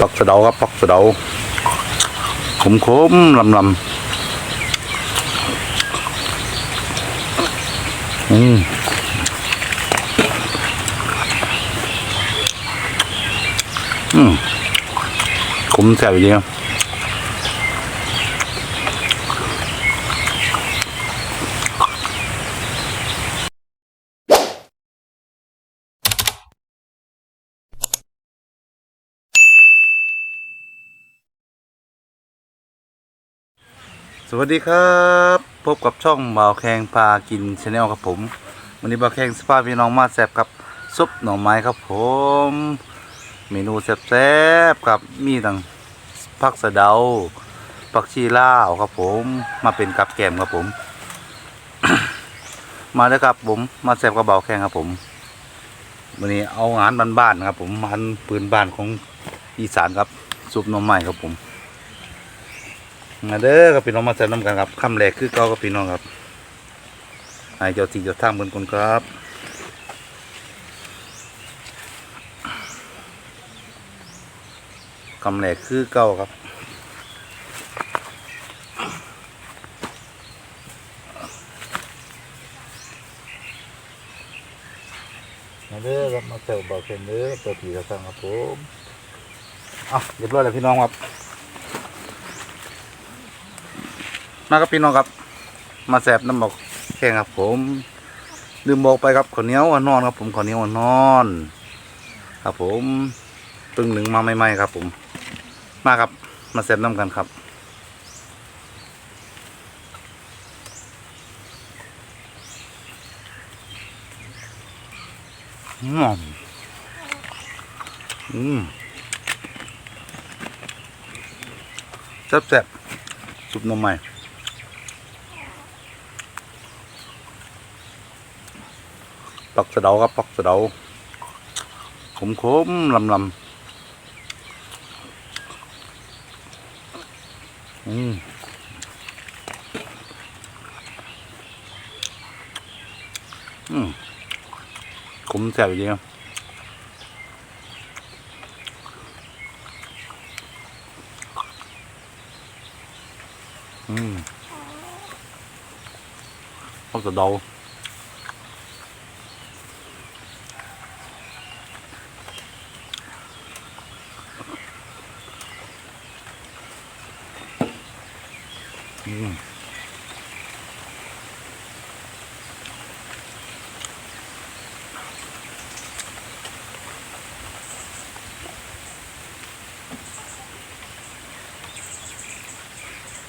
ปักสะเดาครับปักสะเดาขมขมลำลำอืมอืมขมแซ่บอยู่ดีครับ สวัสดีครับ พบกับช่องบ่าวแขงพากินชาแนลครับผม วันนี้บ่าวแขงสภาพพี่น้องมาแซบกับซุปหน่อไม้ครับผม เมนูแซบๆครับมีตั้งผักสะเดาผักชีลาวครับผม มาเป็นกับแก้มครับผม มาเลยครับผมมาแซบกับบ่าวแขงครับผมวันนี้เอางานบ้านๆครับผมงานปืนบ้านของอีสานครับซุปหน่อไม้ครับผม มาเด้อกับพี่น้องมาแซมน้ำกันครับคำแรกคือเก้ากับพี่น้องครับให้เจ้าที่เจ้าท่างเพิ่นคนครับคำแรกคือเก้าครับมาเด้อครับมาแซวบอกเพิ่นเด้อเจ้าที่เจ้าทางครับผมอะเรียบร้อยแล้วพี่น้องครับ มาครับพี่น้องครับ มาแสบน้ำบอกแข่งครับผมลืมบอกไปครับข้าวเนียวอ่อนนอนครับ ผมข้าวเนียวอ่อนนอน ครับผมตึงหนึ่งมาใหม่ๆครับ ผม มาครับ มาแสบน้ำกันครับอืมอืมแซ่บๆซุปนมใหม่ ปักสะเดาครับปักสะเดาขมขมลำลำอืมอืมขมแซ่บอยู่ดีครับอืมปักสะเดา อืม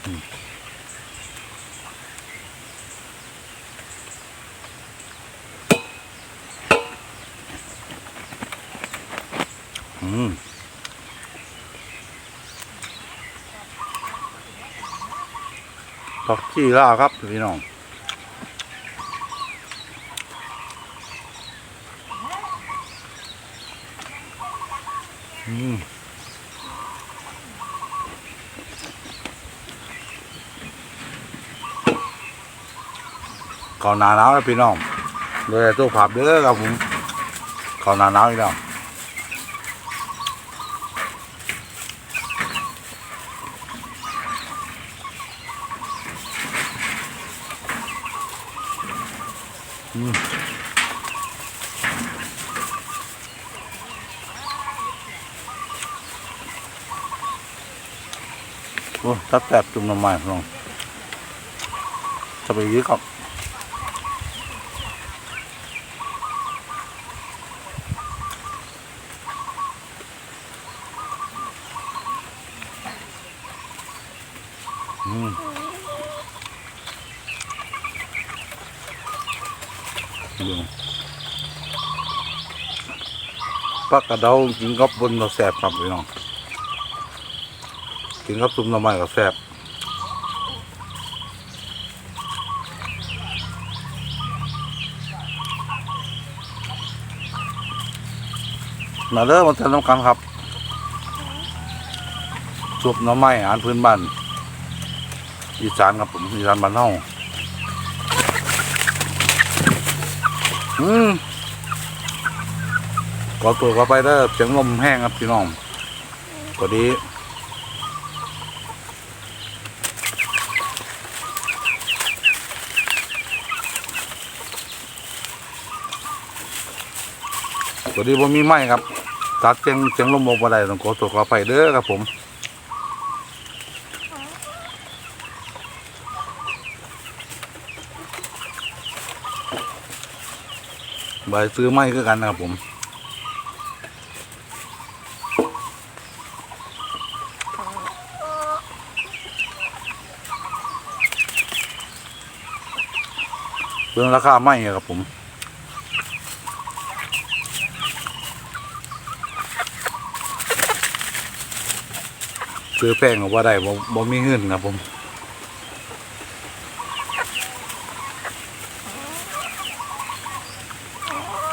อืมอืม ผักชีล่าครับพี่น้องอืมข้าหนาหนาวแล้วพี่น้องเลยตัวผับเด้อครับผมข้าหนาหนาวน้ำมันพี่น้อง จะไปยื้อครับอื ปักกระเดากินกับบนเราแสบครับพี่น้องกินกับซุปหน้ำมันก็แสบมาเริ่มมาทำน้ำกันครับซุปหน้ำไม้อาหารพื้นบ้านอีสานครับผมอีสานบ้านเฮาอืม ก็ตัวก็ไปได้อเสียงลมแห้งครับพี่น้องพอดีพอดีผมมีไม้ครับตัดเจียงเจียงลมบกมาได้ต้องขอตัวขอไปเด้อครับผมใบซื้อไม้ก็กันนะครับผม เรื่องราคาไม้อะครับผมซื้อแป้งก็ว่าได้บ่บ่มีเงินครับผม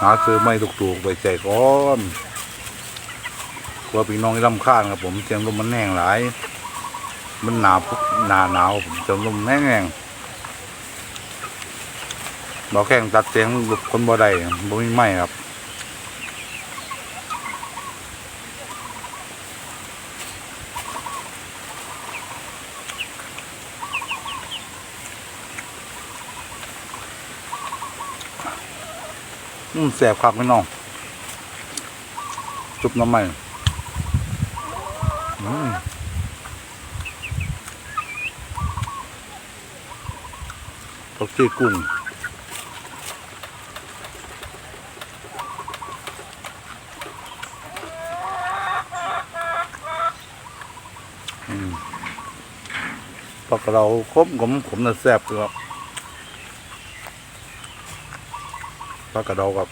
หาซื้อไม่ถูกๆไปใจก่อนกลัวพี่น้องที่รำคาญครับผมเสียงลมมันแห้งหลาย มันหนาวหนาหนาวผมเสียงลมแห้งแห้ง บอกแข่งตัดเสียงหลุดคนบ่ได้บ่มีไม่ครับอืมแสบครับพี่น้อง จุบน้ำมันอืมตกที่กุ้งอืม ปากเราคมขมขมน่ะแซ่บครับปลากระเดาครับ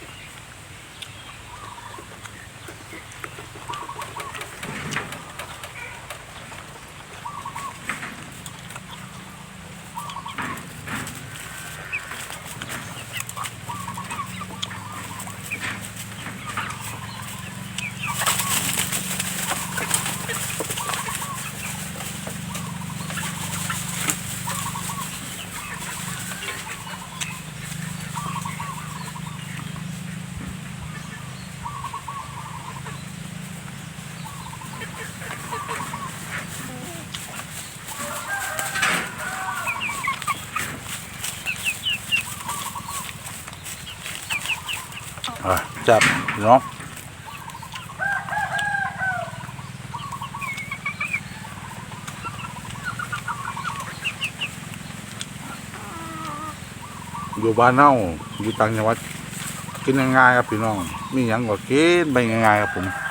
จับเนาะอยู่บ้านเน่าอยู่ต่างจังหวัดกินง่ายๆครับพี่น้อง มีอย่างก็กินไปง่ายๆครับผม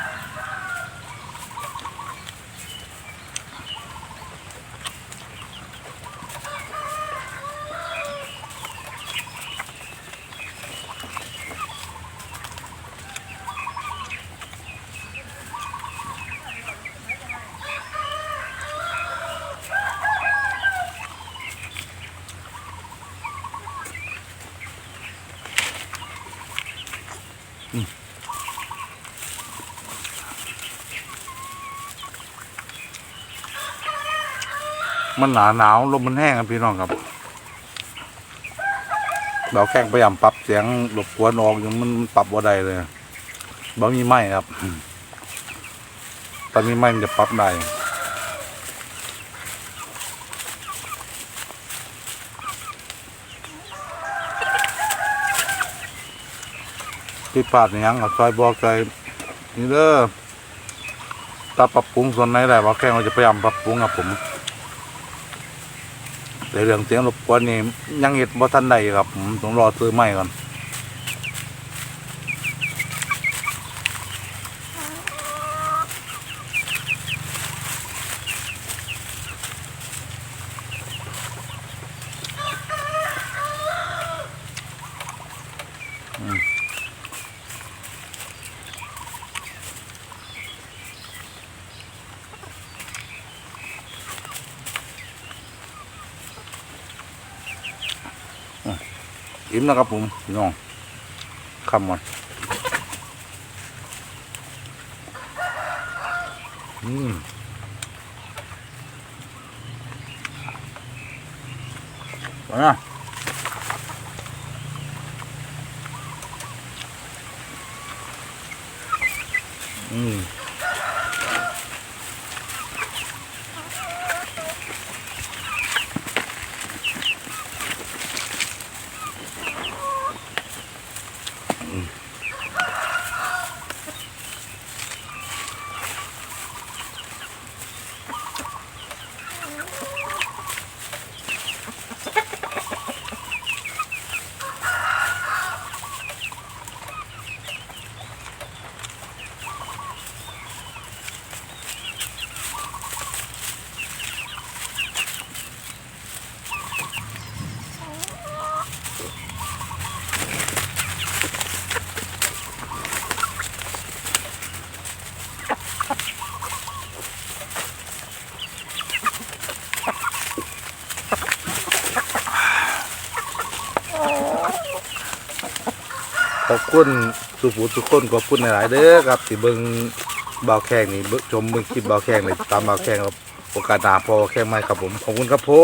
มันหนาหนาวลมมันแห้งครับพี่น้องครับเราแข่งพยายามปรับเสียงรบกวนออกยังมันปรับว่าได้เลยบ่มีไหมครับตอนมีไหมมันจะปรับได้ที่ปาดนี่ยังเอาซอยบอกใจนี่เด้อถ้าปรับปรุงส่วนไหนได้ว่าแข่งเราจะพยายามปรับปรุงครับผม เรื่องเสียงรบกวนนี่ยังเห็ดบ่ทันใดครับผมต้องรอซื้อใหม่ก่อน อิ่มแล้วครับผมพี่น้องคำมันอืมไปนะอืม อบคุณสุภูทุกคนขอบคุณหลายๆเด้อครับที่เบิ่งเบาแข้งนี่ชมเบิ่งคลิปเบาแข้งเลยตามเบาแข้งครับโอกาสหน้าพอแข้งใหม่ครับผมขอบคุณครับผม